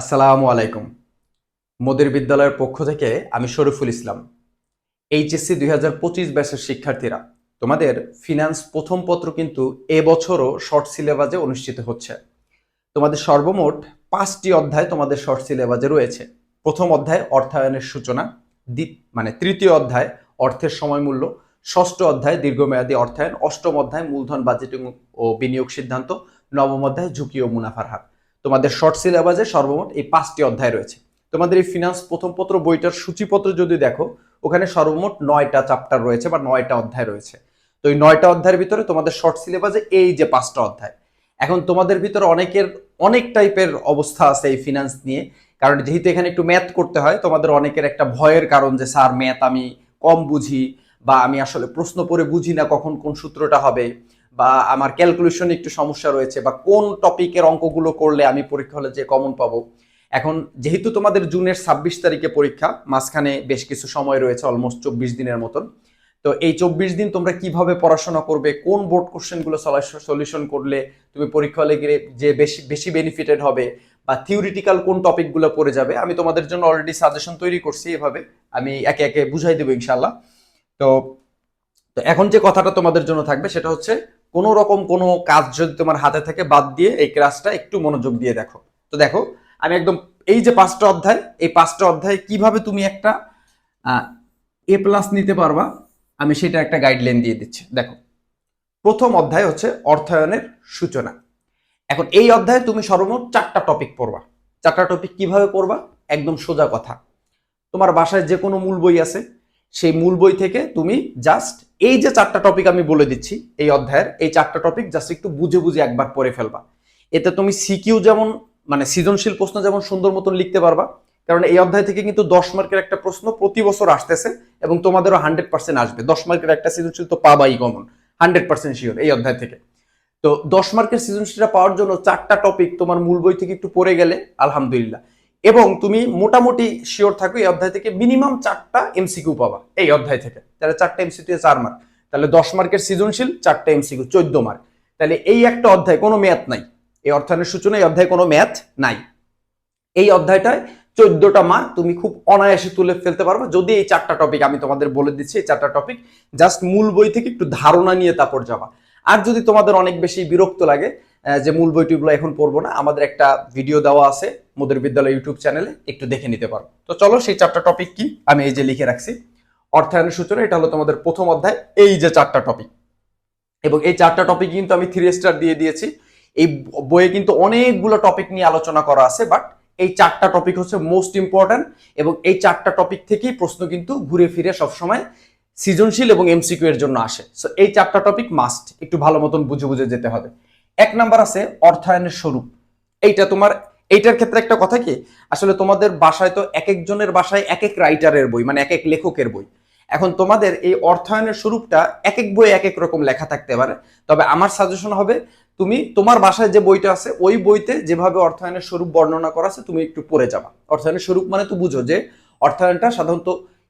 আসসালামু আলাইকুম। মোদের বিদ্যালয়ের পক্ষ থেকে আমি শরীফুল ইসলাম। এইচএসসি দুই হাজার পঁচিশ ব্যাচের শিক্ষার্থীরা, তোমাদের ফিনান্স প্রথম পত্র কিন্তু এবছরও শর্ট সিলেবাসে অনুষ্ঠিত হচ্ছে। তোমাদের সর্বমোট পাঁচটি অধ্যায় তোমাদের শর্ট সিলেবাসে রয়েছে। প্রথম অধ্যায় অর্থায়নের সূচনা মানে তৃতীয় অধ্যায় অর্থের সময় মূল্য ষষ্ঠ অধ্যায় দীর্ঘমেয়াদী অর্থায়ন, অষ্টম অধ্যায় মূলধন বাজেটিং ও বিনিয়োগ সিদ্ধান্ত, নবম অধ্যায় ঝুঁকি ও মুনাফার হার। তোমাদের শর্ট সিলেবাসে সর্বমোট এই পাঁচটি অধ্যায় রয়েছে। তোমাদের এই ফিনান্স প্রথম পত্র, বইটার সূচিপত্র যদি দেখো, ওখানে সর্বমোট নয়টা চ্যাপ্টার রয়েছে বা নয়টা অধ্যায় রয়েছে। তো এই নয়টা অধ্যায়ের ভিতরে তোমাদের শর্ট সিলেবাসে এই যে পাঁচটা অধ্যায়। এখন তোমাদের ভিতরে অনেকের, অনেক টাইপের অবস্থা আছে এই ফিনান্স নিয়ে। কারণ যেহেতু এখানে একটু ম্যাথ করতে হয়, তোমাদের অনেকের একটা ভয়ের কারণ যে, স্যার ম্যাথ আমি কম বুঝি বা আমি আসলে প্রশ্ন পড়ে বুঝি না কখন কোন সূত্রটা হবে। বা আমার ক্যালকুলেশন একটু সমস্যা রয়েছে বা কোন টপিকের অঙ্কগুলো করলে আমি পরীক্ষা হলে যে কমন পাবো? এখন যেহেতু তোমাদের জুনের ছাব্বিশ তারিখে পরীক্ষা, মাঝখানে বেশ কিছু সময় রয়েছে অলমোস্ট চব্বিশ দিনের মতন। তো এই চব্বিশ দিন তোমরা কীভাবে পড়াশোনা করবে, কোন বোর্ড কোশ্চেনগুলো সলিউশন করলে তুমি পরীক্ষা হলে গিয়ে যে বেশি বেশি বেনিফিটেড হবে বা থিওরিটিক্যাল কোন টপিকগুলো পড়ে যাবে, আমি তোমাদের জন্য অলরেডি সাজেশন তৈরি করছি এভাবে। আমি একে একে বুঝাই দেবো ইনশাল্লাহ তো তো এখন যে কথাটা তোমাদের জন্য থাকবে সেটা হচ্ছে কোনো রকম কোনো কাজ যদি তোমার হাতে থেকে, বাদ দিয়ে এই ক্লাসটা একটু মনোযোগ দিয়ে দেখো। তো দেখো, আমি একদম এই যে পাঁচটা অধ্যায়, এই পাঁচটা অধ্যায় কীভাবে তুমি একটা এ প্লাস নিতে পারবা, আমি সেটা একটা গাইডলাইন দিয়ে দিচ্ছি। দেখো, প্রথম অধ্যায় হচ্ছে অর্থায়নের সূচনা। এখন এই অধ্যায়ে তুমি সর্বমোট চারটা টপিক পড়বা। চারটা টপিক কীভাবে পড়বা? একদম সোজা কথা। তোমার বাসায় যে কোনো মূল বই আছে, সেই মূল বই থেকে তুমি জাস্ট এই যে চারটা টপিক আমি বলে দিচ্ছি এই অধ্যায়ের, এই চারটা টপিক জাস্ট একটু বুঝে বুঝে একবার পড়ে ফেলবা। এতে তুমি সিকিউ যেমন মানে সৃজনশীল প্রশ্ন যেমন সুন্দর মতন লিখতে পারবা, কারণ এই অধ্যায় থেকে কিন্তু দশ মার্কের একটা প্রশ্ন প্রতি বছর আসতেছে এবং তোমাদেরও হান্ড্রেড পার্সেন্ট আসবে। দশ মার্কের একটা সৃজনশীল তো পাবাই কমন হান্ড্রেড পার্সেন্ট শিওর এই অধ্যায় থেকে। তো দশ মার্কের সৃজনশীলটা পাওয়ার জন্য চারটা টপিক তোমার মূল বই থেকে একটু পড়ে গেলে, আলহামদুলিল্লাহ। এবং তুমি মোটামুটি শিওর থাকো এই অধ্যায় থেকে মিনিমাম চারটা এমসিকিউ পাবা, এই অধ্যায় থেকে। তাহলে চারটা এমসিকিউ চার মার্ক তাহলে দশ মার্কের সৃজনশীল, চারটা এমসিকিউ চোদ্দ মার্ক তাহলে এই একটা অধ্যায়, কোনো ম্যাথ নাই। এই অর্থায়নের সূচনা, এই অধ্যায়ে কোনো ম্যাথ নাই। এই অধ্যায়টায় চোদ্দটা মার্ক তুমি খুব অনায়াসে তুলে ফেলতে পারবে। যদি এই চারটা টপিক আমি তোমাদের বলে দিচ্ছি, এই চারটা টপিক জাস্ট মূল বই থেকে একটু ধারণা নিয়ে তারপর যাবা। আর যদি তোমাদের অনেক বেশি বিরক্ত লাগে যে মূল বইটিগুলো এখন পড়ব না, আমাদের একটা ভিডিও দেওয়া আছে। মোদের বিদ্যালয় ইউটিউব চ্যানেলে একটু দেখে নিতে পারো। তো চলো সেই চারটা টপিক কি আমি এই যে লিখে রাখছি। অর্থায়নের সূচনা, এটা হলো তোমাদের প্রথম অধ্যায়, এই যে চারটা টপিক এবং এই চারটা টপিক কিন্তু আমি থ্রি স্টার দিয়ে দিয়েছি। এই বইয়ে কিন্তু অনেকগুলো টপিক নিয়ে আলোচনা করা আছে বাট এই চারটা টপিক হচ্ছে মোস্ট ইম্পর্ট্যান্ট এবং এই চারটা টপিক থেকেই প্রশ্ন কিন্তু ঘুরে ফিরে সবসময় সৃজনশীল এবং এমসিকিউ এর জন্য আসে। সো এই চারটা টপিক মাস্ট একটু ভালো মতন বুঝে বুঝে যেতে হবে। এক নাম্বার আছে অর্থায়নের স্বরূপ। এইটা তোমার এইটার ক্ষেত্রে একটা কথা কি? আসলে তোমাদের বাসায় তো এক একজনের বাসায় এক এক রাইটারের বই মানে এক এক লেখকের বই। এখন তোমাদের এই অর্থায়নের স্বরূপটা এক এক বই এক এক রকম লেখা থাকতে পারে। তবে আমার সাজেশন হবে, তুমি তোমার বাসায় যে বইটা আছে, ওই বইতে যেভাবে অর্থায়নের স্বরূপ বর্ণনা করা আছে, তুমি একটু পড়ে যাবা। অর্থায়নের স্বরূপ মানে তো বুঝো যে, অর্থায়নটা সাধারণত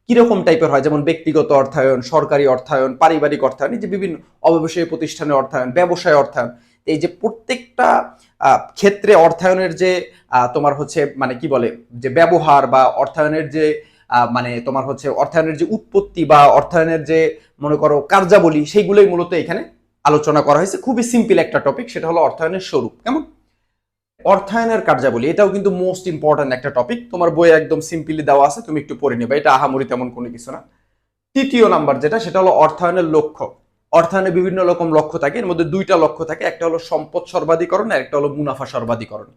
কীরকম টাইপের হয়? যেমন ব্যক্তিগত অর্থায়ন, সরকারি অর্থায়ন, পারিবারিক অর্থায়ন, এই যে বিভিন্ন অব্যবসায়ী প্রতিষ্ঠানের অর্থায়ন, ব্যবসায় অর্থায়ন। এই যে প্রত্যেকটা ক্ষেত্রে অর্থায়নের যে তোমার হচ্ছে মানে কি বলে, যে ব্যবহার বা অর্থায়নের যে মানে তোমার হচ্ছে অর্থায়নের যে উৎপত্তি বা অর্থায়নের যে, মনে করো, কার্যাবলী, সেইগুলোই মূলত এখানে আলোচনা করা হয়েছে। খুবই সিম্পল একটা টপিক সেটা হলো অর্থায়নের স্বরূপ। কেমন? অর্থায়নের কার্যাবলী, এটাও কিন্তু মোস্ট ইম্পর্ট্যান্ট একটা টপিক তোমার বই একদম সিম্পলি দেওয়া আছে, তুমি একটু পড়ে নেবে। এটা আহামরি তেমন কোনো কিছু না। তৃতীয় নাম্বার যেটা, সেটা হলো অর্থায়নের লক্ষ্য। অর্থায়নে বিভিন্ন রকম লক্ষ্য থাকে। এর মধ্যে দুইটা লক্ষ্য থাকে। একটা হলো সম্পদ সর্বাধিকরণ আর একটা হলো মুনাফা সর্বাধিকরণ।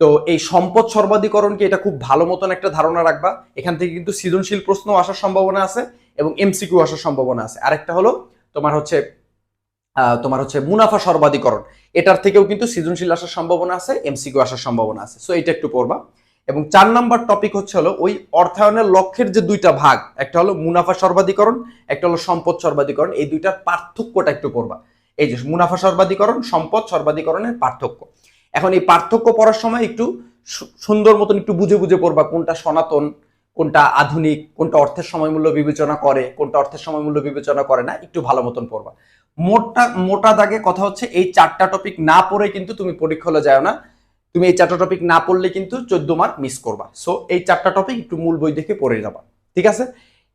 তো এই সম্পদ সর্বাধিকরণকে এটা খুব ভালো মতন একটা ধারণা রাখবা। এখান থেকে কিন্তু সৃজনশীল প্রশ্ন আসার সম্ভাবনা আছে এবং এমসিকিউ আসার সম্ভাবনা আছে। আরেকটা হলো তোমার হচ্ছে তোমার হচ্ছে মুনাফা সর্বাধিকরণ। এটার থেকেও কিন্তু সৃজনশীল আসার সম্ভাবনা আছে, এমসিকিউ আসার সম্ভাবনা আছে। সো এটা একটু পড়বা। এবং চার নাম্বার টপিক হচ্ছে হলো ওই অর্থায়নের লক্ষ্যের যে দুইটা ভাগ, একটা হলো মুনাফা সর্বাধিকরণ, একটা হলো সম্পদ সর্বাধিকরণ, এই দুইটার পার্থক্যটা একটু করবা। এই যে মুনাফা সর্বাধিকরণ, সম্পদ সর্বাধিকরণের পার্থক্য। এখন এই পার্থক্য পড়ার সময় একটু সুন্দর মতন একটু বুঝে বুঝে পড়বা কোনটা সনাতন, কোনটা আধুনিক, কোনটা অর্থের সময় মূল্য বিবেচনা করে, কোনটা অর্থের সময় মূল্য বিবেচনা করে না, একটু ভালো মতন পড়বা। মোটা মোটা দাগে কথা হচ্ছে এই চারটা টপিক না পড়ে কিন্তু তুমি পরীক্ষা হলে যাও না। তুমি এই চারটা টপিক না পড়লে কিন্তু চোদ্দ মার্ক মিস করবা। সো এই চারটা টপিক একটু মূল বই দেখে পড়ে যাবা। ঠিক আছে?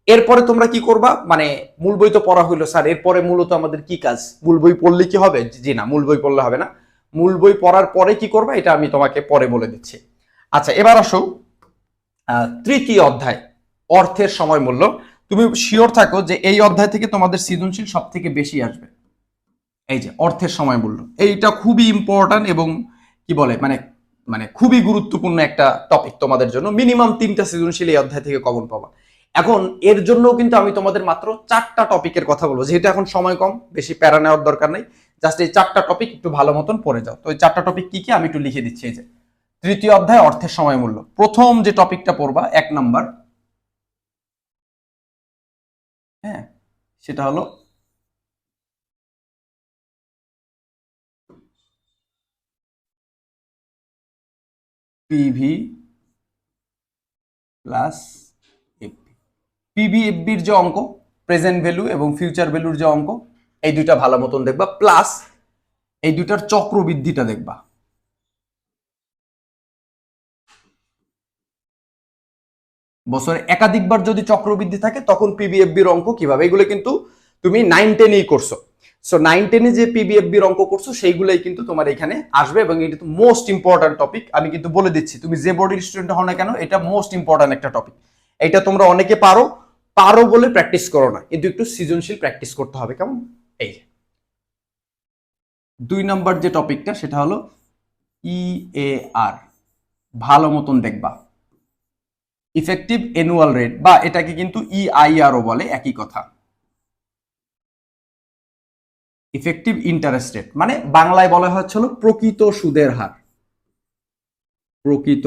এরপরে তোমরা কি করবা? মানে মূল বই তো পড়া হইল, স্যার। এরপরে মূলত আমাদের কি কাজ? মূল বই পড়লে কি হবে? জি না, মূল বই পড়লে হবে না। মূল বই পড়ার পরে কি করবা? এটা আমি তোমাকে পরে বলে দিচ্ছি। আচ্ছা এবার আসো তৃতীয় অধ্যায়, অর্থের সময় মূল্য তুমি শিওর থাকো যে এই অধ্যায় থেকে তোমাদের সৃজনশীল সব থেকে বেশি আসবে। এই যে, অর্থের সময় মূল্য এইটা খুবই ইম্পর্ট্যান্ট এবং কি বলে? মানে মানে খুবই গুরুত্বপূর্ণ একটা টপিক তোমাদের জন্য। মিনিমাম তিনটা সৃজনশীল এই অধ্যায় থেকে কমন পাবা। এখন এর জন্য কিন্তু আমি তোমাদের মাত্র চারটা টপিকের কথা বলব। যেহেতু এখন সময় কম, বেশি প্যারা নেওয়ার দরকার নেই। জাস্ট এই চারটা টপিক একটু ভালো মতন পড়ে যাও। তো এই চারটা টপিক কি কি আমি একটু লিখে দিচ্ছি এই যে। তৃতীয় অধ্যায়, অর্থের সময় মূল্য প্রথম যে টপিকটা পড়বা, এক নাম্বার। হ্যাঁ সেটা হলো পিভি প্লাস এফপি পিভি এফবির যে অঙ্ক প্রেজেন্ট ভ্যালু এবং ফিউচার ভ্যালুর যে অঙ্ক, এই দুইটা ভালো মতন দেখবা প্লাস এই দুইটার চক্রবৃদ্ধিটা দেখবা। বছরে একাধিকবার যদি চক্রবৃদ্ধি থাকে, তখন পিবিএফবির অঙ্ক কীভাবে? এগুলো কিন্তু তুমি নাইন টেনেই করছ। সো নাইন টেনে যে পিবিএফবির অঙ্ক করছ, সেইগুলোই কিন্তু তোমার এখানে আসবে এবং এটা তো মোস্ট ইম্পর্ট্যান্ট টপিক আমি কিন্তু বলে দিচ্ছি, তুমি যে বোর্ডের স্টুডেন্ট হও না কেন, এটা মোস্ট ইম্পর্ট্যান্ট একটা টপিক এটা তোমরা অনেকে পারো পারো বলে প্র্যাকটিস করো না, কিন্তু একটু সৃজনশীল প্র্যাকটিস করতে হবে, কেমন? এই। দুই নাম্বার যে টপিকটা সেটা হলো ইএআর ভালো মতন দেখবা। ইফেক্টিভ অ্যানুয়াল রেট বা এটাকে কিন্তু ইআইআরও বলে, একই কথা। ইফেক্টিভ ইন্টারেস্ট রেট মানে বাংলায় বলা হচ্ছিল প্রকৃত সুদের হার। প্রকৃত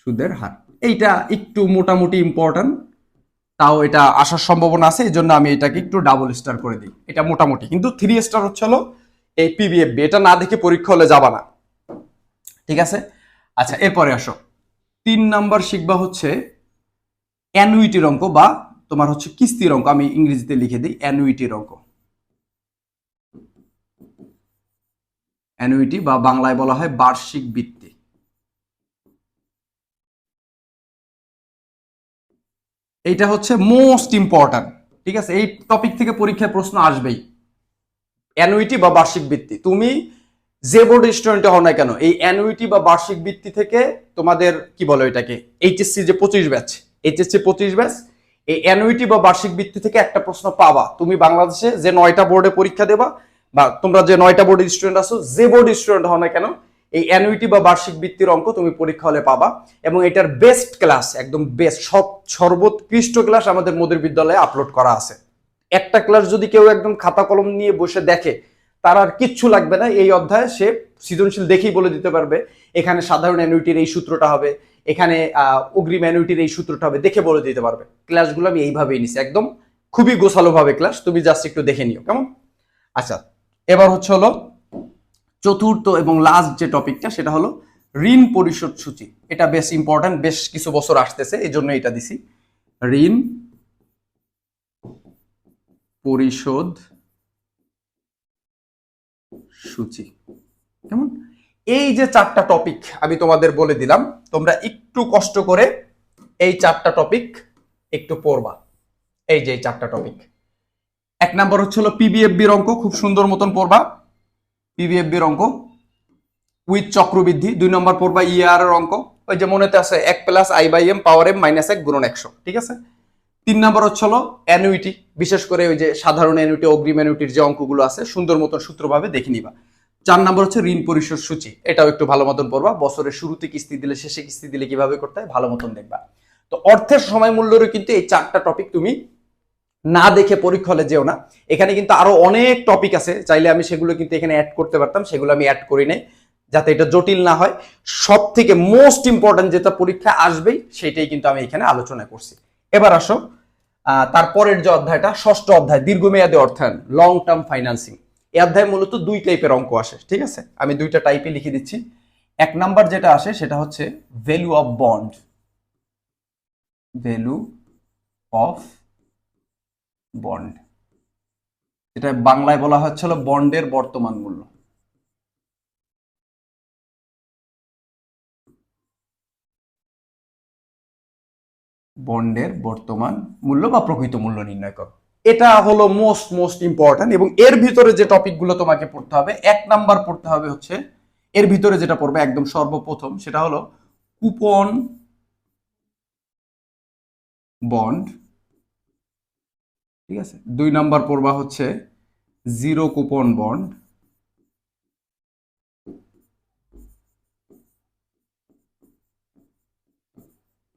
সুদের হার। এইটা একটু মোটামুটি ইম্পর্টেন্ট তাও এটা আসার সম্ভাবনা আছে এই জন্য আমি এটাকে একটু ডাবল স্টার করে দিই। এটা মোটামুটি, কিন্তু থ্রি স্টার হচ্ছে হলো এই পিবিএফবি এটা না দেখে পরীক্ষা হলে যাবা না। ঠিক আছে? আচ্ছা এরপরে আসো। তিন নাম্বার শিখবা হচ্ছে অ্যানুইটির অঙ্ক বা তোমার হচ্ছে কিস্তির অঙ্ক, আমি ইংরেজিতে লিখে দিই অ্যানুইটির অঙ্ক। অ্যানুইটি বা বাংলায় বলা হয় বার্ষিক বৃত্তি। এইটা হচ্ছে মোস্ট ইম্পর্ট্যান্ট ঠিক আছে? এই টপিক থেকে পরীক্ষায় প্রশ্ন আসবেই। অ্যানুইটি বা বার্ষিক বৃত্তি। তুমি যে বোর্ড স্টুডেন্টে হও না কেন, এই অ্যানুইটি বা বার্ষিক বৃত্তি থেকে তোমাদের, কি বলো এটাকে এইচএসসি যে পঁচিশ ব্যাচ এইচএসসি পঁচিশ ব্যাচ এই অ্যানুইটি বা বার্ষিক বৃত্তি থেকে একটা প্রশ্ন পাবা। তুমি বাংলাদেশে যে নয়টা বোর্ডে পরীক্ষা দেবা বা তোমরা যে নয়টা বোর্ডের স্টুডেন্ট আছো, যে বোর্ড স্টুডেন্ট হও না কেন, এই অ্যানুইটি বা বার্ষিক বৃত্তির অঙ্ক তুমি পরীক্ষা হলে পাবা এবং এটার বেস্ট ক্লাস একদম বেস্ট সব, সর্বোৎকৃষ্ট ক্লাস আমাদের মোদের বিদ্যালয়ে আপলোড করা আছে। একটা ক্লাস যদি কেউ একদম খাতা কলম নিয়ে বসে দেখে, তার আর কিচ্ছু লাগবে না। এই অধ্যায়ে সে সৃজনশীল দেখেই বলে দিতে পারবে, এখানে সাধারণ অ্যানুইটির এই সূত্রটা হবে। এখানে আহ, অগ্রিম অ্যানুইটির এই সূত্রটা হবে দেখে বলে দিতে পারবে। ক্লাসগুলো আমি এইভাবেই নিছি একদম খুবই গোছালো ভাবে ক্লাস তুমি জাস্ট একটু দেখে নিও কেমন? আচ্ছা এবার হচ্ছে হলো চতুর্থ এবং লাস্ট যে টপিকটা সেটা হলো ঋণ পরিশোধ সূচি। এটা বেশ ইম্পর্ট্যান্ট বেশ কিছু বছর আসতেছে এই জন্য এটা দিছি। ঋণ পরিশোধ সূচি কেমন? এই যে চারটা টপিক আমি তোমাদের বলে দিলাম, তোমরা একটু কষ্ট করে এই চারটা টপিক একটু পড়বা। এই যে এই চারটা টপিক এক নাম্বার হচ্ছে হলো পিবিএফবির অঙ্ক, খুব সুন্দর মতন পড়বা। পিবিএফবির অঙ্ক উইথ চক্রবৃদ্ধি, দুই নম্বর পড়বা ইআর এর অঙ্ক। ওই যে মনেতে আছে এক plus i by m power m minus এক গুণন একশো, ঠিক আছে? তিন নম্বর হচ্ছে হলো অ্যানুইটি বিশেষ করে ওই যে সাধারণ অ্যানুইটি অগ্রিম অ্যানুইটির যে অঙ্কগুলো আছে, সুন্দর মতন সূত্রভাবে দেখে নিবা। চার নম্বর হচ্ছে ঋণ পরিশোধ সূচি। এটাও একটু ভালো মতন পড়বা। বছরের শুরুতে কিস্তি দিলে, শেষে কিস্তি দিলে কীভাবে করতে হয়, ভালো মতন দেখবা। তো অর্থের সময় মূল্যেরও কিন্তু এই চারটা টপিক তুমি না দেখে পরীক্ষা হলে যেও না। এখানে কিন্তু আরও অনেক টপিক আছে। চাইলে আমি সেগুলো কিন্তু এখানে অ্যাড করতে পারতাম, সেগুলো আমি অ্যাড করি নাই, যাতে এটা জটিল না হয়। সব থেকে মোস্ট ইম্পর্টেন্ট যেটা পরীক্ষা আসবেই, সেটাই কিন্তু আমি এখানে আলোচনা করছি। এবার আসো তারপরের যে অধ্যায়টা, ষষ্ঠ অধ্যায়, দীর্ঘমেয়াদী অর্থায়ন লং টার্ম ফাইন্যান্সিং এই অধ্যায় মূলত দুই টাইপের অঙ্ক আসে, ঠিক আছে? আমি দুইটা টাইপে লিখে দিচ্ছি। এক নাম্বার যেটা আসে, সেটা হচ্ছে value of bond value of bond যেটা বাংলায় বলা হচ্ছিল বন্ডের বর্তমান মূল্য। বন্ডের বর্তমান মূল্য বা প্রকৃত মূল্য নির্ণয় করো। এটা হলো মোস্ট মোস্ট ইম্পর্ট্যান্ট এবং এর ভিতরে যে টপিকগুলো তোমাকে পড়তে হবে, এক নাম্বার পড়তে হবে হচ্ছে, এর ভিতরে যেটা পড়বে একদম সর্বপ্রথম সেটা হলো কুপন বন্ড ঠিক আছে? দুই নাম্বার পড়বা হচ্ছে জিরো কুপন বন্ড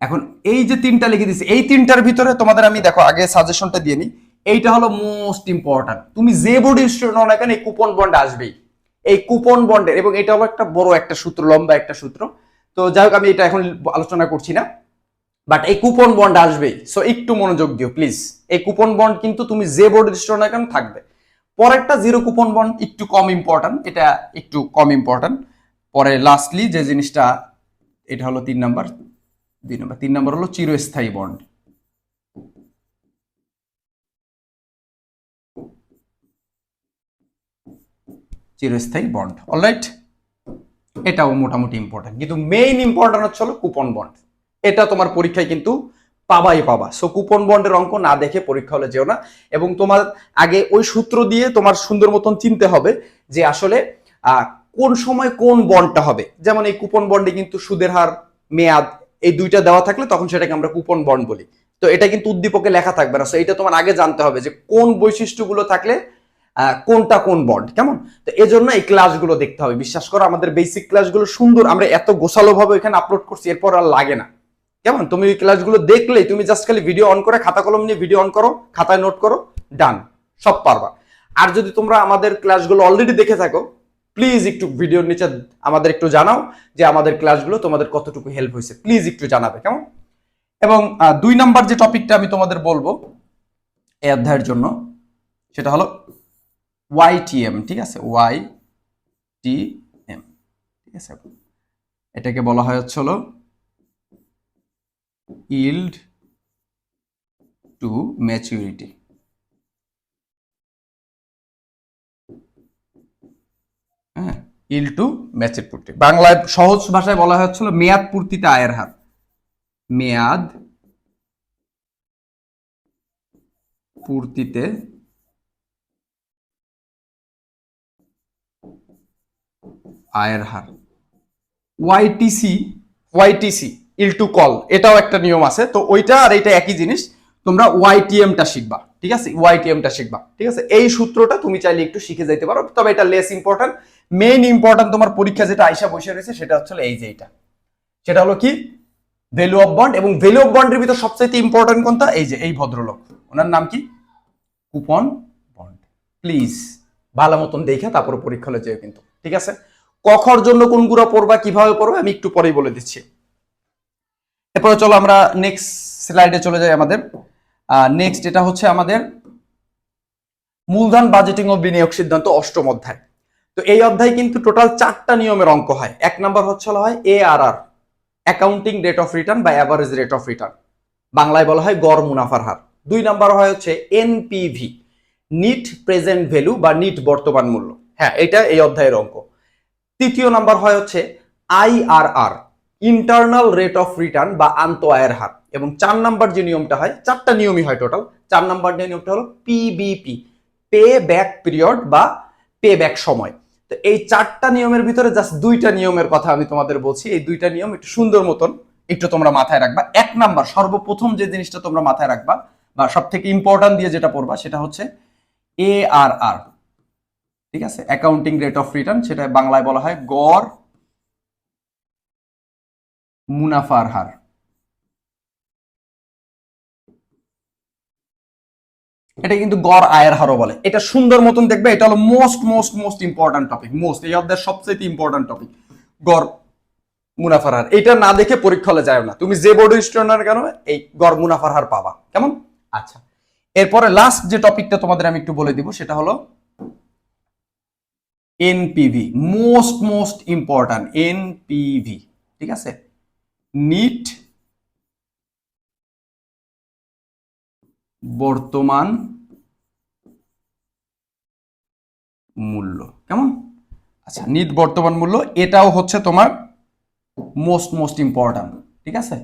এখন এই যে তিনটা লিখে দিছি এই তিনটার ভিতরে তোমাদের আমি দেখো, আগে সাজেশনটা দিয়ে নিই। এইটা হলো মোস্ট ইম্পর্ট্যান্ট তুমি যে বোর্ড স্টুডেন্ট হও না কেন, এই কুপন বন্ড আসবেই। এই কুপন বন্ডের এবং এটা হলো একটা বড় একটা সূত্র, লম্বা একটা সূত্র। তো যাই হোক, আমি এটা এখন আলোচনা করছি না। বাট এই কুপন বন্ড আসবেই। সো একটু মনোযোগ দিও প্লিজ এই কুপন বন্ড কিন্তু তুমি যে বোর্ড না কেন, থাকবে। পরেরটা জিরো কুপন বন্ড একটু কম ইম্পর্ট্যান্ট এটা একটু কম ইম্পর্ট্যান্ট পরে লাস্টলি যে জিনিসটা, এটা হলো তিন নাম্বার। দুই নম্বর। তিন নম্বর হলো চিরস্থায়ী বন্ড চিরস্থায়ী বন্ড অলরাইট এটাও মোটামুটি ইম্পর্টেন্ট কিন্তু মেইন ইম্পর্টেন্ট হচ্ছে হলো কুপন বন্ড এটা তোমার পরীক্ষায় কিন্তু পাবাই পাবা। সো কুপন বন্ডের অঙ্ক না দেখে পরীক্ষা হলে যেও না। এবং তোমার আগে ওই সূত্র দিয়ে তোমার সুন্দর মতন চিনতে হবে যে আসলে কোন সময় কোন বন্ডটা হবে। যেমন এই কুপন বন্ডে কিন্তু সুদের হার, মেয়াদ এই দুইটা দেওয়া থাকলে তখন সেটাকে আমরা কুপন বন্ড বলি। তো এটা কিন্তু উদ্দীপকে লেখা থাকবে না। সো এটা তোমার আগে জানতে হবে যে কোন বৈশিষ্ট্যগুলো থাকলে কোনটা কোন বন্ড কেমন? তো এজন্য এই ক্লাসগুলো দেখতে হবে। বিশ্বাস করো, আমাদের বেসিক ক্লাসগুলো সুন্দর। আমরা এত গোছালো ভাবে এখানে আপলোড করছি, এরপর আর লাগে না। কেমন? তুমি ওই ক্লাসগুলো দেখলেই তুমি জাস্ট খালি ভিডিও অন করে, খাতা কলম নিয়ে ভিডিও অন করো, খাতায় নোট করো ডান সব পারবা। আর যদি তোমরা আমাদের ক্লাসগুলো অলরেডি দেখে থাকো প্লিজ একটু ভিডিওর নিচে আমাদের একটু জানাও যে আমাদের ক্লাসগুলো তোমাদের কতটুকু হেল্প হয়েছে। প্লিজ একটু জানাবে, কেমন? এবং দুই নাম্বার যে টপিকটা আমি তোমাদের বলব এই অধ্যায়ের জন্য, সেটা হলো ওয়াইটিএম ঠিক আছে? ওয়াই টি এম ঠিক আছে? এটাকে বলা হয় হচ্ছে হলো yield টু ম্যাচুরিটি হ্যাঁ ইল টু ম্যাচের পূর্তি বাংলায় সহজ ভাষায় বলা হচ্ছিল মেয়াদ পূর্তিতে আয়ের হার। মেয়াদ পূর্তিতে আয়ের হার। ওয়াইটিসি ওয়াইটিসি ইল টু কল এটাও একটা নিয়ম আছে। তো ওইটা আর এটা একই জিনিস, তোমরা ওয়াইটিএমটা শিখবা, ঠিক আছে? ওয়াইটিএমটা শিখবা, ঠিক আছে? এই সূত্রটা তুমি চাইলে একটু শিখে যাইতে পারো, তবে এটা লেস ইম্পর্টেন্ট মেইন ইম্পর্টেন্ট তোমার পরীক্ষা যেটা আইসা বসে রয়েছে, সেটা হচ্ছে এই যে এটা সেটা হলো কি? ভ্যালু অফ বন্ড এবং ভ্যালু অফ বন্ডের ভিতর সবচেয়ে ইম্পর্টেন্ট কোনটা? এই যে, এই ভদ্রলোক। ওনার নাম কি? Coupon bond. প্লিজ ভালো মতন দেখে তারপর পরীক্ষা হলে যেও কিন্তু, ঠিক আছে? কখর জন্য কোন কোনগুলো পড়বা, কীভাবে পড়বে, আমি একটু পরেই বলে দিচ্ছি। এরপরে চলো আমরা নেক্সট স্লাইডে চলে যাই আমাদের। নেক্সট এটা হচ্ছে আমাদের মূলধন বাজেটিং ও বিনিয়োগ সিদ্ধান্ত অষ্টম অধ্যায়। তো এই অধ্যায় কিন্তু টোটাল চারটা নিয়মের অঙ্ক হয়। এক নাম্বার হচ্ছে হয় A R R accounting rate of return বা অ্যাভারেজ রেট অফ রিটার্ন বাংলায় বলা হয় গড় মুনাফার হার। দুই নাম্বার হয় হচ্ছে এনপিভি নিট প্রেজেন্ট ভ্যালু বা নিট বর্তমান মূল্য। হ্যাঁ এটা এই অধ্যায়ের অঙ্ক। তৃতীয় নাম্বার হয় হচ্ছে IRR internal rate of return বা আন্ত আয়ের হার। এবং চার নাম্বার যে নিয়মটা হয়, চারটা নিয়মই হয় টোটাল চার নাম্বার যে নিয়মটা হলো পিবিপি পে ব্যাক পিরিয়ড বা পে ব্যাক সময়। তো এই চারটা নিয়মের ভিতরে জাস্ট দুইটা নিয়মের কথা আমি তোমাদের বলছি। এই দুইটা নিয়ম একটু সুন্দর মতন একটু তোমরা মাথায় রাখবা। এক নাম্বার, সর্বপ্রথম যে জিনিসটা তোমরা মাথায় রাখবা বা সব থেকে ইম্পর্টেন্ট দিয়ে যেটা পড়বা সেটা হচ্ছে এ আর আর ঠিক আছে? অ্যাকাউন্টিং রেট অফ রিটার্ন সেটা বাংলায় বলা হয় গড় মুনাফার হার। এটা কিন্তু গড় আয়ের হারও বলে। এটা সুন্দর মতন দেখবে এটা হলো most most most important topic most এই অধ্যায়ের সবচেয়ে ইম্পর্টেন্ট টপিক গড় মুনাফার হার। এটা না দেখে পরীক্ষা হলে যায় না। তুমি যে বোর্ড স্টুডেন্ট কেন এই গড় মুনাফার হার পাবা। কেমন? আচ্ছা। এরপরে লাস্ট যে টপিকটা তোমাদের আমি একটু বলে দিব সেটা হলো NPV most most important NPV ঠিক আছে? নিট বর্তমান, মূল্য, কেমন? আচ্ছা নিট বর্তমান, মূল্য, এটাও হচ্ছে তোমার মোস্ট মোস্ট ইম্পর্ট্যান্ট ঠিক আছে?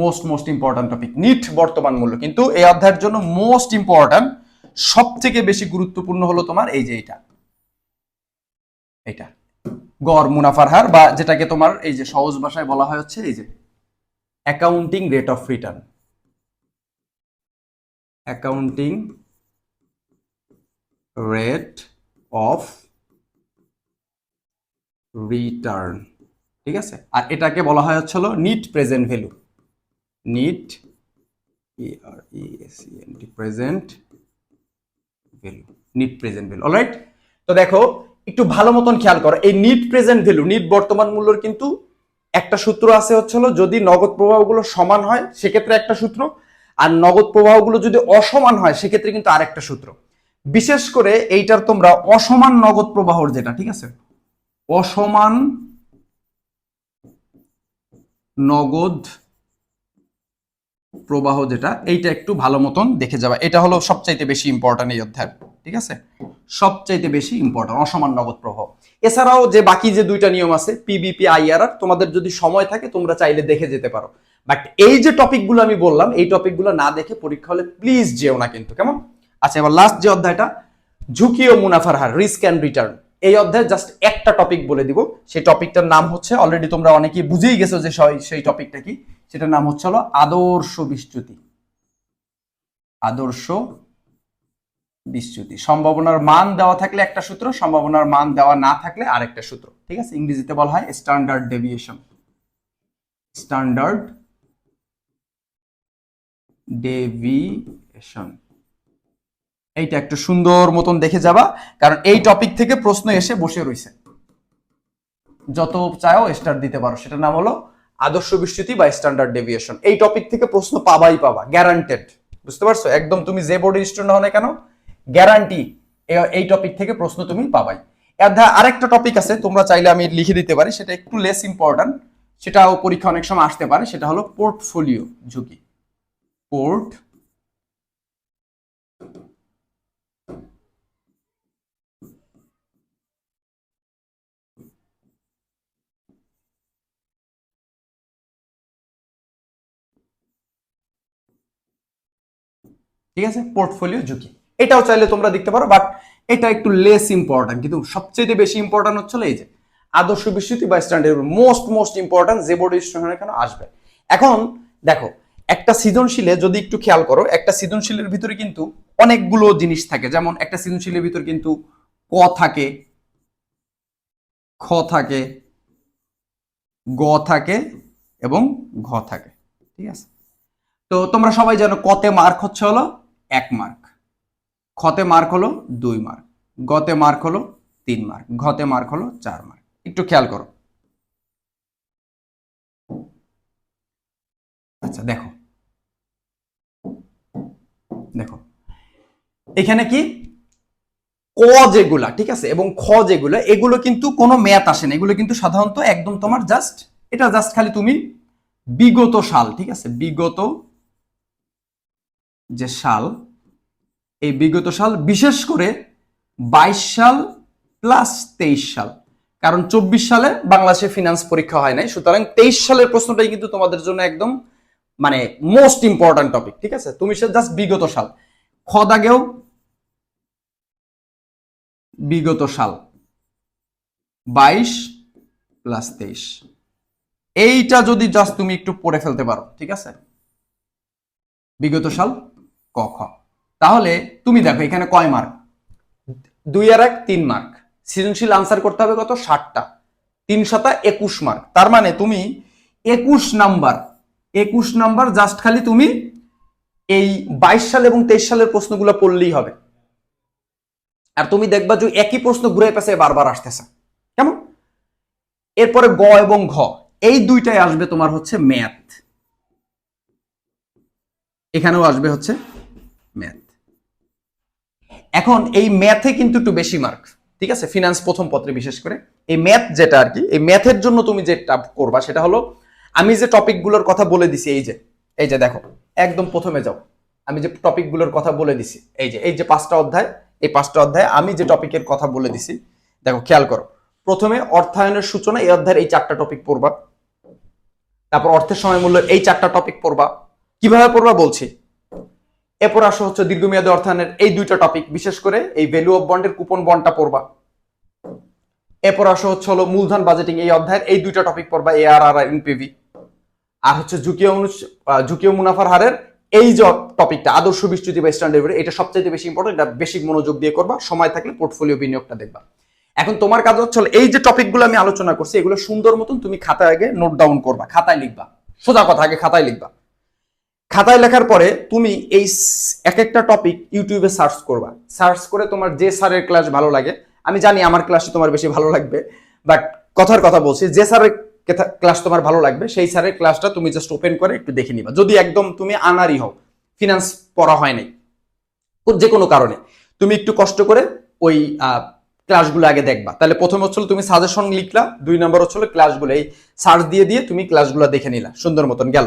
Most most important topic net বর্তমান, মূল্য, কিন্তু এই অধ্যায়ের জন্য মোস্ট ইম্পর্ট্যান্ট সব থেকে বেশি গুরুত্বপূর্ণ হলো তোমার এই যে এটা। এটা। গড়, মুনাফার হার বা যেটাকে তোমার এই যে সহজ ভাষায় বলা হয় হচ্ছে এই যে accounting rate of return accounting rate of return ঠিক আছে? আর এটাকে বলা হয় হচ্ছে হলো net present value net present value net present value alright তো দেখো একটু ভালো মতন খেয়াল করো। এই নিট প্রেজেন্ট ভ্যালু নিট বর্তমান মূল্যর কিন্তু একটা সূত্র আছে হচ্ছে হলো যদি নগদ প্রবাহগুলো সমান হয়, সেক্ষেত্রে একটা সূত্র। আর নগদ প্রবাহগুলো যদি অসমান হয়, সেক্ষেত্রে কিন্তু আরেকটা সূত্র। বিশেষ করে এইটার তোমরা অসমান নগদ প্রবাহর যেটা, ঠিক আছে? অসমান নগদ প্রবাহ যেটা, এইটা একটু ভালো মতন দেখে যাবা। এটা হলো সবচাইতে বেশি ইম্পর্টেন্ট এই অধ্যায়, ঠিক আছে? সবচাইতে বেশি ইম্পর্টেন্ট অসমান নগদ প্রবাহ। এছাড়াও যে বাকি যে দুইটা নিয়ম আছে পিবিপি আইআরআর তোমাদের যদি সময় থাকে, তোমরা চাইলে দেখে যেতে পারো। বাট এই যে টপিকগুলো আমি বললাম, এই টপিকগুলো না দেখে পরীক্ষা হলে প্লিজ যেও না কিন্তু, কেমন? আচ্ছা এবার লাস্ট যে অধ্যায়টা, ঝুঁকি ও মুনাফার হার রিস্ক অ্যান্ড রিটার্ন এই অধ্যায়ে জাস্ট একটা টপিক বলে দিব। সেই টপিকটার নাম হচ্ছে অলরেডি তোমরা অনেকেই বুঝেই গেছো যে সেই- টপিকটা কি। সেটার নাম হচ্ছে হলো আদর্শ বিচ্যুতি। আদর্শ বিচ্যুতি। সম্ভাবনার মান দেওয়া থাকলে একটা সূত্র, সম্ভাবনার মান দেওয়া না থাকলে আরেকটা সূত্র। ঠিক আছে? ইংরেজিতে বলা হয় স্ট্যান্ডার্ড ডেভিয়েশন স্ট্যান্ডার্ড ডেভিয়েশন এইটা একটু সুন্দর মতন দেখে যাবা, কারণ এই টপিক থেকে প্রশ্ন এসে বসে রয়েছে যত চাও স্টার দিতে পারো, সেটার নাম হলো আদর্শ বিচ্যুতি বা স্ট্যান্ডার্ড ডেভিয়েশন এই টপিক থেকে প্রশ্ন পাবাই পাবা গ্যারান্টেড বুঝতে পারছ? একদম তুমি যে বোর্ডের স্টুডেন্ট হও না কেন গ্যারান্টি এই টপিক থেকে প্রশ্ন তুমি পাবাই। আরেকটা টপিক আছে, তোমরা চাইলে আমি লিখে দিতে পারি, সেটা একটু লেস ইম্পর্ট্যান্ট সেটাও পরীক্ষা অনেক সময় আসতে পারে, সেটা হলো পোর্টফোলিও ঝুঁকি। পোর্ট ঠিক আছে? পোর্টফোলিও ঝুঁকি। এটাও চাইলে তোমরা দেখতে পারো বাট এটা একটু লেস ইম্পর্টেন্ট কিন্তু সবচেয়ে বেশি ইম্পর্টেন্ট হচ্ছে এই যে, আদর্শ বিস্মৃতি বা স্ট্যান্ডার্ড মোস্ট মোস্ট ইম্পর্টেন্ট যে বোর্ড স্টুডেন্ট এখানে আসবে। এখন দেখো, একটা সৃজনশীলে যদি একটু খেয়াল করো, একটা সৃজনশীলের ভিতরে কিন্তু অনেকগুলো জিনিস থাকে। যেমন একটা সৃজনশীলের ভিতরে কিন্তু ক থাকে, খ থাকে, গ থাকে এবং ঘ থাকে। ঠিক আছে? তো তোমরা সবাই জানো কতে মার্ক হচ্ছে হলো এক মার্ক খতে মার্ক হলো দুই মার্ক গতে মার্ক হলো তিন মার্ক ঘতে মার্ক হলো চার মার্ক একটু খেয়াল করো। আচ্ছা দেখো। দেখো। এখানে কি? ক যেগুলা, ঠিক আছে? এবং খ যেগুলো, এগুলো কিন্তু কোনো ম্যাথ আসে না। এগুলো কিন্তু সাধারণত একদম তোমার জাস্ট এটা জাস্ট খালি তুমি বিগত সাল, ঠিক আছে? বিগত যে সাল এই বিগত সাল বিশেষ করে বাইশ সাল প্লাস তেইশ সাল কারণ চব্বিশ সালে বাংলাদেশে ফিনান্স পরীক্ষা হয় নাই, সুতরাং তেইশ সালের প্রশ্নটাই কিন্তু তোমাদের জন্য একদম মানে মোস্ট ইম্পর্ট্যান্ট টপিক ঠিক আছে? তুমি সে জাস্ট বিগত সাল খদাগেও বিগত সাল বাইশ প্লাস তেইশ। এইটা যদি জাস্ট তুমি একটু পড়ে ফেলতে পারো, ঠিক আছে? বিগত সাল ক, খ। তাহলে তুমি দেখো এখানে কয় মার্ক দুই আর এক, তিন মার্ক সৃজনশীল আনসার করতে হবে কত? ষাটটা। তিন শতা একুশ মার্ক তার মানে তুমি একুশ নাম্বার একুশ নাম্বার জাস্ট খালি তুমি এই বাইশ সাল এবং তেইশ সালের প্রশ্নগুলো পড়লেই হবে। আর তুমি দেখবা যে একই প্রশ্ন ঘুরে পেছে, বারবার আসতেছে। কেমন? এরপরে গ এবং ঘ, এই দুইটাই আসবে তোমার হচ্ছে ম্যাথ এখানেও আসবে হচ্ছে এখন এই ম্যাথে কিন্তু একটু বেশি মার্ক ঠিক আছে? ফিনান্স প্রথম পত্রে বিশেষ করে। এই ম্যাথ যেটা আর কি, এই ম্যাথের জন্য তুমি যেটা করবা সেটা হলো, আমি যে টপিকগুলোর কথা বলে দিছি, এই যে এই যে দেখো, একদম প্রথমে যাও। আমি যে টপিকগুলোর কথা বলে দিছি, এই যে এই যে পাঁচটা অধ্যায়, এই পাঁচটা অধ্যায় আমি যে টপিকের কথা বলে দিছি, দেখো, খেয়াল করো। প্রথমে অর্থায়নের সূচনা, এই অধ্যায়ের এই চারটা টপিক পড়বা। তারপর অর্থের সময় মূল্য এই চারটা টপিক পড়বা। কীভাবে পড়বা বলছি? এরপর আসো হচ্ছে দীর্ঘমেয়াদী অর্থায়নের এই দুইটা টপিক বিশেষ করে এই ভ্যালু অফ বন্ডের কুপন বন্ডটা পড়বা। এরপর আসো হচ্ছে হলো মূলধন বাজেটিং এই অধ্যায়ের এই দুইটা টপিক পড়বা এ আর আর এনপিভি আর হচ্ছে ঝুঁকি ঝুঁকি মুনাফার হারের এই যে টপিকটা আদর্শ বিস্তৃতি বা স্ট্যান্ডার্ড এটা সবচেয়ে বেশি ইম্পর্টেন্ট এটা বেশি মনোযোগ দিয়ে করবা, সময় থাকলে পোর্টফোলিও বিনিয়োগটা দেখবা। এখন তোমার কাজ হচ্ছে এই যে টপিকগুলো আমি আলোচনা করছি, এগুলো সুন্দর মতন তুমি খাতায় আগে নোট ডাউন করবা, খাতায় লিখবা। সোজা কথা, আগে খাতায় লিখবা। খাতায় লেখার পরে তুমি এই এক একটা টপিক ইউটিউবে সার্চ করবা। সার্চ করে তোমার যে স্যারের ক্লাস ভালো লাগে, আমি জানি আমার ক্লাসে তোমার বেশি ভালো লাগবে বাট কথার কথা বলছি, যে স্যারের ক্লাস তোমার ভালো লাগবে, সেই স্যারের ক্লাসটা তুমি জাস্ট ওপেন করে একটু দেখে নিবা। যদি একদম তুমি আনারি হও ফিনান্স পড়া হয় নাই যে কোনো কারণে, তুমি একটু কষ্ট করে ওই ক্লাসগুলো আগে দেখবা। তাহলে প্রথম হচ্ছিল তুমি সাজেশন লিখলা, দুই নম্বর হচ্ছিল ক্লাসগুলো এই সার্চ দিয়ে দিয়ে তুমি ক্লাসগুলো দেখে নিলা, সুন্দর মতন গেল।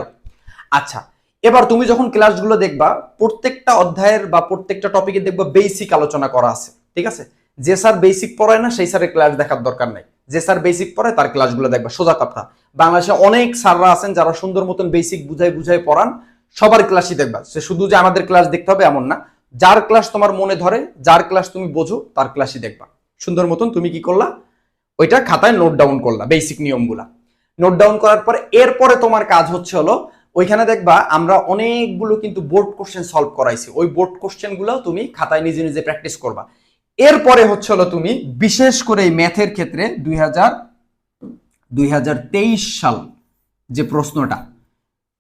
আচ্ছা এবার তুমি যখন ক্লাসগুলো দেখবা, প্রত্যেকটা অধ্যায়ের বা প্রত্যেকটা টপিকে দেখবা বেসিক আলোচনা করা আছে, ঠিক আছে? যে স্যার বেসিক পড়ায় না, সেই স্যারের ক্লাস দেখার দরকার নাই। যে স্যার বেসিক পড়ায়, তার ক্লাসগুলো দেখবা, সোজা কথা। বাংলাদেশে অনেক স্যাররা আছেন যারা সুন্দর মতন বেসিক বুঝাই বুঝাই পড়ান, সবার ক্লাসই দেখবা। সে শুধু যে আমাদের ক্লাস দেখতে হবে এমন না, যার ক্লাস তোমার মনে ধরে, যার ক্লাস তুমি বোঝো, তার ক্লাসই দেখবা। সুন্দর মতন তুমি কি করলা? ওইটা খাতায় নোট ডাউন করলা বেসিক নিয়মগুলা। নোট ডাউন করার পরে, এরপরে তোমার কাজ হচ্ছে হলো ওইখানে দেখবা আমরা অনেকগুলো কিন্তু বোর্ড কোশ্চেন সলভ করাইছি। ওই বোর্ড কোশ্চেনগুলো তুমি খাতায় নিজে নিজে প্র্যাকটিস করবা। এরপরে হচ্ছে হলো তুমি বিশেষ করে এই ম্যাথের ক্ষেত্রে দুই হাজার দুই হাজার তেইশ সাল যে প্রশ্নটা,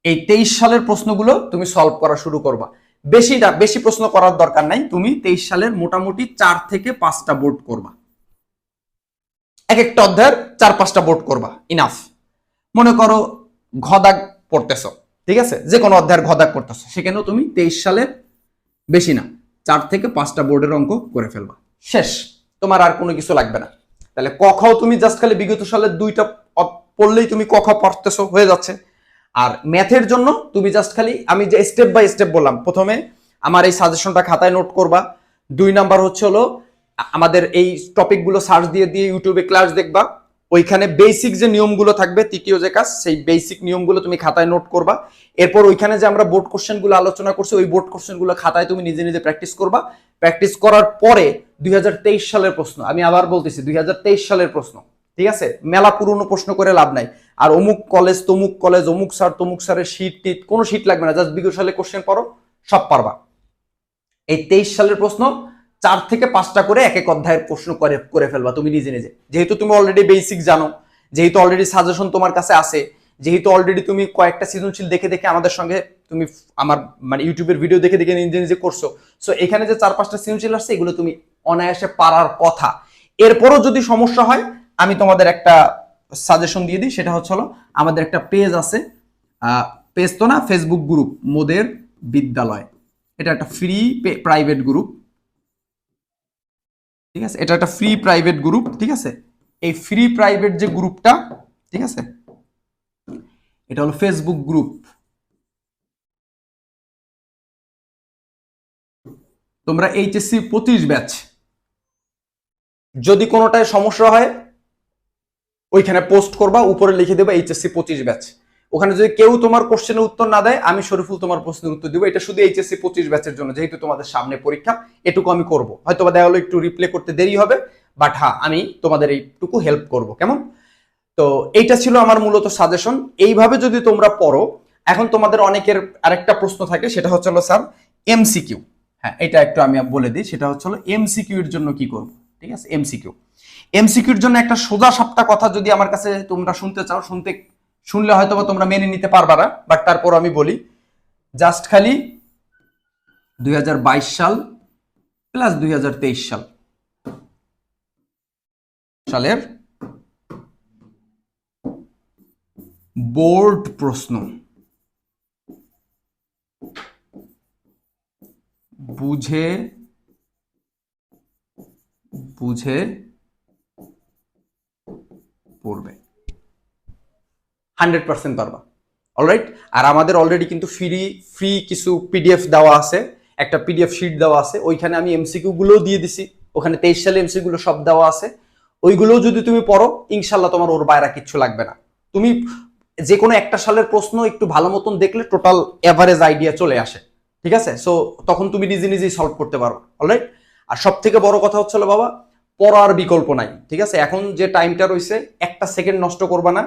এই তেইশ সালের প্রশ্নগুলো তুমি সলভ করা শুরু করবা। বেশিটা বেশি প্রশ্ন করার দরকার নাই, তুমি তেইশ সালের মোটামুটি চার থেকে পাঁচটা বোর্ড করবা। এক একটা অধ্যায়ের চার পাঁচটা বোর্ড করবা। ইনাফ মনে করো ঘদাগ পড়তেছো। ঠিক আছে? যে কোনো অধ্যায়ের ঘদাগ করতেছো। সেখানেও তুমি তেইশ সালের বেশি না, চার থেকে পাঁচটা বোর্ডের অঙ্ক করে ফেলবা। শেষ। তোমার আর কোনো কিছু লাগবে না। তাহলে কখাও তুমি জাস্ট খালি বিগত সালের দুইটা পড়লেই তুমি কখ পড়তেছো, হয়ে যাচ্ছে। আর ম্যাথের জন্য তুমি জাস্ট খালি, আমি যে স্টেপ বাই স্টেপ বললাম, প্রথমে আমার এই সাজেশনটা খাতায় নোট করবা। দুই নাম্বার হচ্ছে হলো আমাদের এই টপিকগুলো সার্চ দিয়ে দিয়ে ইউটিউবে ক্লাস দেখবা। ওইখানে বেসিক যে নিয়মগুলো থাকবে, তৃতীয় যে কাজ, সেই বেসিক নিয়মগুলো তুমি খাতায় নোট করবা। এরপর ওইখানে যে আমরা বোর্ড কোশ্চেনগুলো আলোচনা করছি, ওই বোর্ড কোশ্চেনগুলো খাতায় তুমি নিজে নিজে প্র্যাকটিস করবা। প্র্যাকটিস করার পরে দুই হাজার তেইশ সালের প্রশ্ন, আমি আবার বলতেছি, দুই হাজার তেইশ সালের প্রশ্ন, ঠিক আছে? মেলা পুরনো প্রশ্ন করে লাভ নাই। আর অমুক কলেজ তমুক কলেজ অমুক স্যার তমুক স্যারের শীট টিট, কোনো শীট লাগবে না জাস্ট বিগত সালে কোশ্চেন পড়ো, সব পারবা। এই তেইশ সালের প্রশ্ন চার থেকে পাঁচটা করে এক এক অধ্যায়ের প্রশ্ন করে করে ফেলবা তুমি নিজে নিজে। যেহেতু তুমি অলরেডি বেসিক জানো, যেহেতু অলরেডি সাজেশন তোমার কাছে আছে, যেহেতু অলরেডি তুমি কয়েকটা সৃজনশীল দেখে দেখে আমাদের সঙ্গে তুমি আমার মানে ইউটিউবের ভিডিও দেখে দেখে নিজে নিজে করছ সো এখানে যে চার পাঁচটা সৃজনশীল আসছে, এগুলো তুমি অনায়াসে পারার কথা। এরপরও যদি সমস্যা হয়, আমি তোমাদের একটা সাজেশন দিয়ে দিই, সেটা হচ্ছে হলো, আমাদের একটা পেজ আছে পেজ তো না ফেসবুক গ্রুপ মোদের বিদ্যালয়। এটা একটা ফ্রি প্রাইভেট গ্রুপ ঠিক আছে? এটা একটা ফ্রি প্রাইভেট গ্রুপ ঠিক আছে? এই ফ্রি প্রাইভেট যে গ্রুপটা ঠিক আছে? এটা হলো ফেসবুক গ্রুপ তোমরা এইচএসসি পঁচিশ ব্যাচ যদি কোনোটায় সমস্যা হয়, ওইখানে পোস্ট করবা, উপরে লিখে দেবা এইচএসসি পঁচিশ ব্যাচ ওখানে যদি কেউ তোমার কোশ্চেনের উত্তর না দেয়, আমি শরীফুল তোমার প্রশ্নের উত্তর দিব। এটা শুধু এইচএসসি পঁচিশ ব্যাচের জন্য, যেহেতু তোমাদের সামনে পরীক্ষা, এটুকু আমি করব। হয়তো বা দেখা হলো একটু রিপ্লে করতে দেরি হবে বাট হ্যাঁ আমি তোমাদের এইটুকু হেল্প করব, কেমন? তো এইটা ছিল আমার মূলত সাজেশন এইভাবে যদি তোমরা পড়ো, এখন তোমাদের অনেকের আরেকটা প্রশ্ন থাকে, সেটা হচ্ছে হলো, স্যার এমসিকিউ হ্যাঁ এটা একটু আমি বলে দিই, সেটা হচ্ছে হলো এমসিকিউ এর জন্য কি করব? ঠিক আছে এমসিকিউ এমসিকিউর জন্য একটা সোজা সাপটা কথা যদি আমার কাছে তোমরা শুনতে চাও, শুনতে শুনলে হয়তো বা তোমরা মেনে নিতে পারবা না বাট তারপর আমি বলি জাস্ট খালি দুই হাজার বাইশ সাল প্লাস দুই হাজার তেইশ সাল। সালের বোর্ড প্রশ্ন। বুঝে বুঝে পড়বে। হান্ড্রেড পার্সেন্ট পারবা। অলরাইট আর আমাদের অলরেডি কিন্তু ফ্রি ফ্রি কিছু পিডিএফ দেওয়া আছে। একটা পিডিএফ শিট দেওয়া আছে। ওইখানে আমি এমসিকিউ গুলোও দিয়ে দিছি। ওখানে তেইশ সালে এমসি গুলো সব দেওয়া আছে। ওইগুলোও যদি তুমি পড়ো ইনশাল্লাহ তোমার ওর বাইরা কিচ্ছু লাগবে না। তুমি যে কোনো একটা সালের প্রশ্ন একটু ভালো মতন দেখলে টোটাল অ্যাভারেজ আইডিয়া চলে আসে। ঠিক আছে? সো তখন তুমি নিজে নিজেই সলভ করতে পারো। অলরাইট আর সব থেকে বড় কথা হচ্ছে হলো বাবা, পড়ার বিকল্প নাই। ঠিক আছে? এখন যে টাইমটা রয়েছে, একটা সেকেন্ড নষ্ট করবা না।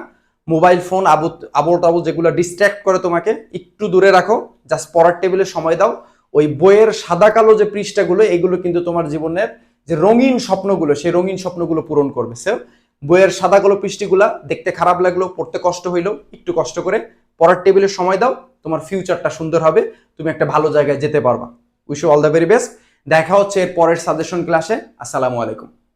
মোবাইল ফোন, আবু আবল তাবল যেগুলো ডিস্ট্র্যাক্ট করে তোমাকে, একটু দূরে রাখো জাস্ট পড়ার টেবিলে সময় দাও। ওই বইয়ের সাদা কালো যে পৃষ্ঠাগুলো, এগুলো কিন্তু তোমার জীবনের যে রঙিন স্বপ্নগুলো, সেই রঙিন স্বপ্নগুলো পূরণ করবে। সে বইয়ের সাদা কালো পৃষ্টিগুলা দেখতে খারাপ লাগল, পড়তে কষ্ট হইল, একটু কষ্ট করে পড়ার টেবিলে সময় দাও, তোমার ফিউচারটা সুন্দর হবে, তুমি একটা ভালো জায়গায় যেতে পারবা। Wish all the very best দেখা হচ্ছে এর পরের সাজেশন ক্লাসে আসসালামু আলাইকুম।